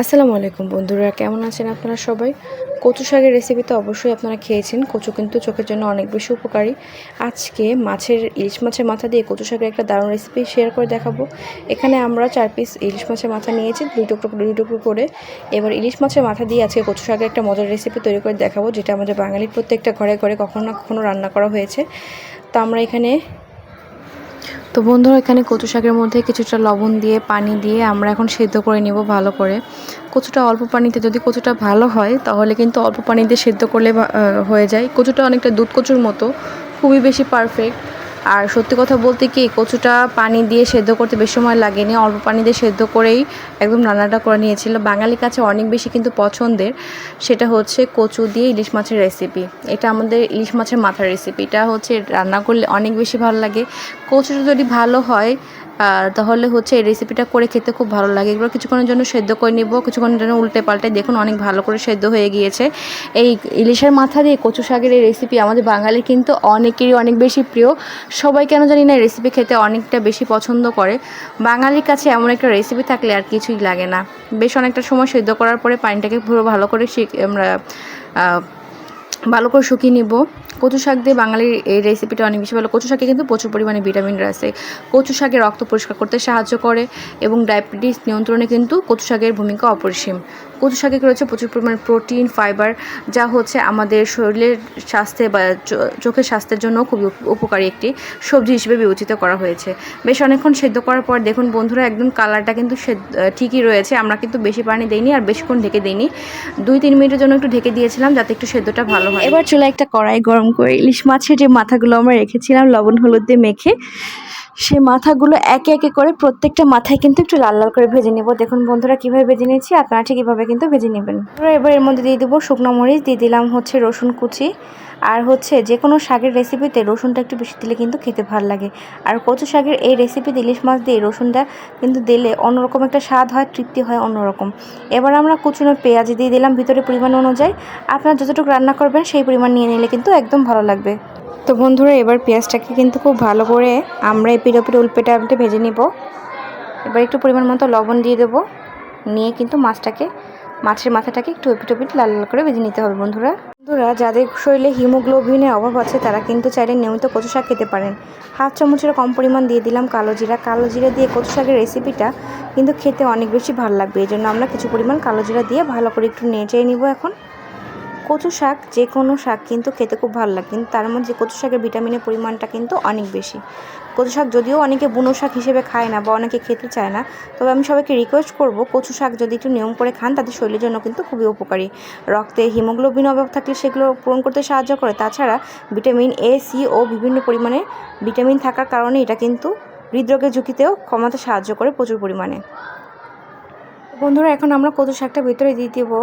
আসসালামু আলাইকুম বন্ধুরা, কেমন আছেন আপনারা সবাই? কচু শাকের রেসিপি তো অবশ্যই আপনারা খেয়েছেন, কচু কিন্তু চোখের জন্য অনেক বেশি উপকারী। আজকে মাছের, ইলিশ মাছের মাথা দিয়ে কচু শাকের একটা দারুণ রেসিপি শেয়ার করে দেখাবো। এখানে আমরা চার পিস ইলিশ মাছের মাথা নিয়েছি, দুই টুকরো করে দুই টুকরো করে। এবার ইলিশ মাছের মাথা দিয়ে আজকে কচু শাকের একটা মজার রেসিপি তৈরি করে দেখাবো, যেটা আমাদের বাঙালির প্রত্যেকটা ঘরে ঘরে কখনো না কখনো রান্না করা হয়েছে। তো আমরা এখানে তো বন্ধুরা, এখানে কচু শাকের মধ্যে কিছুটা লবণ দিয়ে, পানি দিয়ে আমরা এখন সেদ্ধ করে নিব ভালো করে। কচুটা অল্প পানিতে যদি কচুটা ভালো হয়, তাহলে কিন্তু অল্প পানিতে সেদ্ধ করলে হয়ে যায়। কচুটা অনেকটা দুধ কচুর মতো, খুবই বেশি পারফেক্ট আর সত্যি কথা বলতে কি, কচুটা পানি দিয়ে সেদ্ধ করতে বেশি সময় লাগেনি। অল্প পানি দিয়ে সেদ্ধ করেই একদম রান্নাটা করে নিয়েছিল। বাঙালি কাছে অনেক বেশি কিন্তু পছন্দের সেটা হচ্ছে কচু দিয়ে ইলিশ মাছের রেসিপি এটা আমাদের ইলিশ মাছের মাথার রেসিপি এটা হচ্ছে রান্না করলে অনেক বেশি ভালো লাগে। কচুটা যদি ভালো হয় আহ, তাহলে হচ্ছে এই রেসিপিটা করে খেতে খুব ভালো লাগে। এগুলো কিছুক্ষণের জন্য সেদ্ধ করে নিব কিছুক্ষণের জন্য উল্টে পাল্টে দেখুন অনেক ভালো করে সেদ্ধ হয়ে গিয়েছে। এই ইলিশের মাথা দিয়ে কচু শাকের এই রেসিপি আমাদের বাঙালির কিন্তু অনেকেরই অনেক বেশি প্রিয়। সবাই কেন জানি না রেসিপি খেতে অনেকটা বেশি পছন্দ করে। বাঙালির কাছে এমন একটা রেসিপি থাকলে আর কিছুই লাগে না। বেশ অনেকটা সময় সেদ্ধ করার পরে পানিটাকে পুরো ভালো করে আমরা ভালো করে শুকিয়ে নিব। কচু শাক দিয়ে বাঙালির এই রেসিপিটা অনেক বেশি ভালো। কচু শাকে কিন্তু প্রচুর পরিমাণে ভিটামিন রয়েছে কচু শাকে রক্ত পরিষ্কার করতে সাহায্য করে এবং ডায়াবেটিস নিয়ন্ত্রণে কিন্তু কচু শাকের ভূমিকা অপরিসীম। কচু শাকে রয়েছে প্রচুর পরিমাণে প্রোটিন, ফাইবার, যা হচ্ছে আমাদের শরীরের স্বাস্থ্যে বা চোখের স্বাস্থ্যের জন্য খুবই উপ- উপকারী একটি সবজি হিসেবে বিবেচিত করা হয়েছে। বেশ অনেকক্ষণ সেদ্ধ করার পর দেখুন বন্ধুরা, একদম কালারটা কিন্তু ঠিকই রয়েছে। আমরা কিন্তু বেশি পানি দেইনি আর বেশিক্ষণ ঢেকে দিইনি। দুই, তিন মিনিটের জন্য একটু ঢেকে দিয়েছিলাম যাতে একটু সেদ্ধটা ভালো হয়। এবার চলে একটা কড়াই গরম করে ইলিশ মাছের যে মাথাগুলো আমরা রেখেছিলাম, লবণ, হলুদ দিয়ে মেখে সেই মাথাগুলো একে একে করে প্রত্যেকটা মাথায় কিন্তু একটু লাল লাল করে ভেজে নেব। দেখুন বন্ধুরা কীভাবে ভেজে নিয়েছি, আপনারা ঠিক এভাবে কিন্তু ভেজে নেবেন। এবার এর মধ্যে দিয়ে দেবো শুকনো মরিচ, দিয়ে দিলাম হচ্ছে রসুন কুচি। আর হচ্ছে যে কোনো শাকের রেসিপিতে রসুনটা একটু বেশি দিলে কিন্তু খেতে ভালো লাগে। আর কচু শাকের এই রেসিপিতে ইলিশ মাছ দিয়ে রসুনটা কিন্তু দিলে অন্যরকম একটা স্বাদ হয়, তৃপ্তি হয় অন্যরকম। এবার আমরা কুচুনো পেঁয়াজ দিয়ে দিলাম ভিতরে পরিমাণ অনুযায়ী। আপনারা যতটুকু রান্না করবেন সেই পরিমাণ নিয়ে নিলে কিন্তু একদম ভালো লাগবে। তো বন্ধুরা, এবার পেঁয়াজটাকে কিন্তু খুব ভালো করে আমরা পিঠে পিঠে উল্পেটে ভেজে নিব। এবার একটু পরিমাণ মতো লবণ দিয়ে দেবো। নিয়ে কিন্তু মাছটাকে, মাছের মাথাটাকে একটু এপিট ওপিট লাল লাল করে ভেজে নিতে হবে বন্ধুরা। বন্ধুরা, যাদের শরীরে হিমোগ্লোবিনের অভাব আছে, তারা কিন্তু চাইলে নিয়মিত কচু শাক খেতে পারেন। হাফ চামচের কম পরিমাণ দিয়ে দিলাম কালো জিরা। কালো জিরা দিয়ে কচু শাকের রেসিপিটা কিন্তু খেতে অনেক বেশি ভালো লাগবে। এই জন্য আমরা কিছু পরিমাণ কালো জিরা দিয়ে ভালো করে একটু নেড়ে নিব এখন। কচু শাক, যে কোনো শাক কিন্তু খেতে খুব ভালো লাগে। কিন্তু তার মধ্যে কচু শাকের ভিটামিনের পরিমাণটা কিন্তু অনেক বেশি। কচু শাক যদিও অনেকে বুনো শাক হিসেবে খায় না বা অনেকে খেতে চায় না, তবে আমি সবাইকে রিকোয়েস্ট করব কচু শাক যদি একটু নিয়ম করে খান তাদের শরীরের জন্য কিন্তু খুবই উপকারী। রক্তে হিমোগ্লোবিন অভাব থাকলে সেগুলো পূরণ করতে সাহায্য করে। তাছাড়া ভিটামিন এ সি ও বিভিন্ন পরিমাণে ভিটামিন থাকার কারণে এটা কিন্তু হৃদরোগের ঝুঁকিতেও কমাতে সাহায্য করে প্রচুর পরিমাণে। বন্ধুরা, এখন আমরা কচু শাকটা ভিতরে দিয়ে দেবো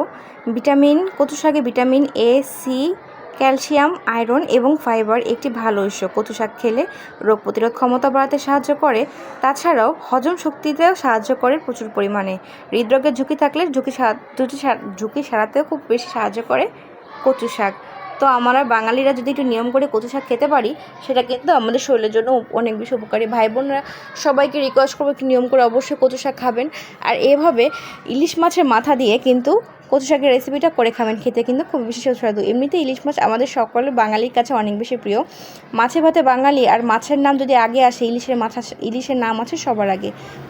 ভিটামিন, কচু শাকে vitamin A C calcium, iron এবং ফাইবার, একটি ভালো উৎস। কচু শাক খেলে রোগ প্রতিরোধ ক্ষমতা বাড়াতে সাহায্য করে, তাছাড়াও হজম শক্তিতেও সাহায্য করে প্রচুর পরিমাণে। হৃদরোগের ঝুঁকি থাকলে ঝুঁকি ঝুঁকি ঝুঁকি সারাতেও খুব বেশি সাহায্য করে কচু শাক। তো আমরা বাঙালিরা যদি একটু নিয়ম করে কচু শাক খেতে পারি, সেটা কিন্তু আমাদের শরীরের জন্য অনেক বেশি উপকারী। ভাই বোনরা সবাইকে রিকোয়েস্ট করব একটু নিয়ম করে অবশ্যই কচু শাক খাবেন। আর এভাবে ইলিশ মাছের মাথা দিয়ে কিন্তু কচু শাকের রেসিপিটা করে খাবেন খেতে কিন্তু খুব বেশি সুস্বাদু। এমনিতে ইলিশ মাছ আমাদের সকলের বাঙালির কাছে অনেক বেশি প্রিয়। মাছে ভাতে বাঙালি আর মাছের নাম যদি আগে আসে ইলিশের মাথা ইলিশের নাম আছে সবার আগে।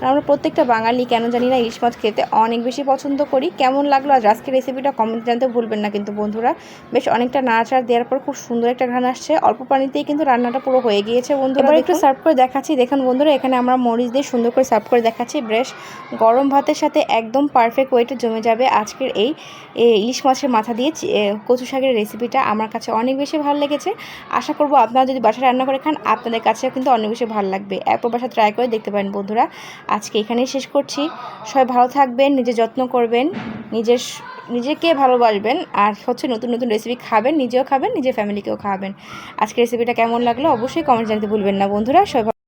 আমরা প্রত্যেকটা বাঙালি কেন জানি না ইলিশ মাছ খেতে অনেক বেশি পছন্দ করি। কেমন লাগল আজ আজকের রেসিপিটা কমেন্ট জানতে ভুলবেন না কিন্তু বন্ধুরা। বেশ অনেকটা নাড়াচাড়া দেওয়ার পর খুব সুন্দর একটা ঘ্রাণ আসছে। অল্প পানিতেই কিন্তু রান্নাটা পুরো হয়ে গিয়েছে বন্ধুরা একটু সার্ভ করে দেখাচ্ছি। দেখুন বন্ধুরা এখানে আমরা মরিচ দিয়ে সুন্দর করে সার্ভ করে দেখাচ্ছি। বেশ গরম ভাতের সাথে একদম পারফেক্ট ওয়েটে জমে যাবে আজকের এই এ, ইলিশ মাছের মাথা দিয়ে কচু শাকের রেসিপিটা আমার কাছে অনেক বেশি ভালো লেগেছে। আশা করব আপনারা যদি বাসায় রান্না করে খান আপনাদের কাছেও কিন্তু অনেক বেশি ভালো লাগবে। একবার বাসা ট্রাই করে দেখতে পারেন বন্ধুরা। আজকে এখানেই শেষ করছি। সবাই ভালো থাকবেন নিজের যত্ন করবেন নিজের নিজেকে ভালোবাসবেন আর হচ্ছে নতুন নতুন রেসিপি খাবেন নিজেও খাবেন নিজের ফ্যামিলিকেও খাবেন আজকে রেসিপিটা কেমন লাগল অবশ্যই কমেন্ট জানাতে ভুলবেন না বন্ধুরা। সবাই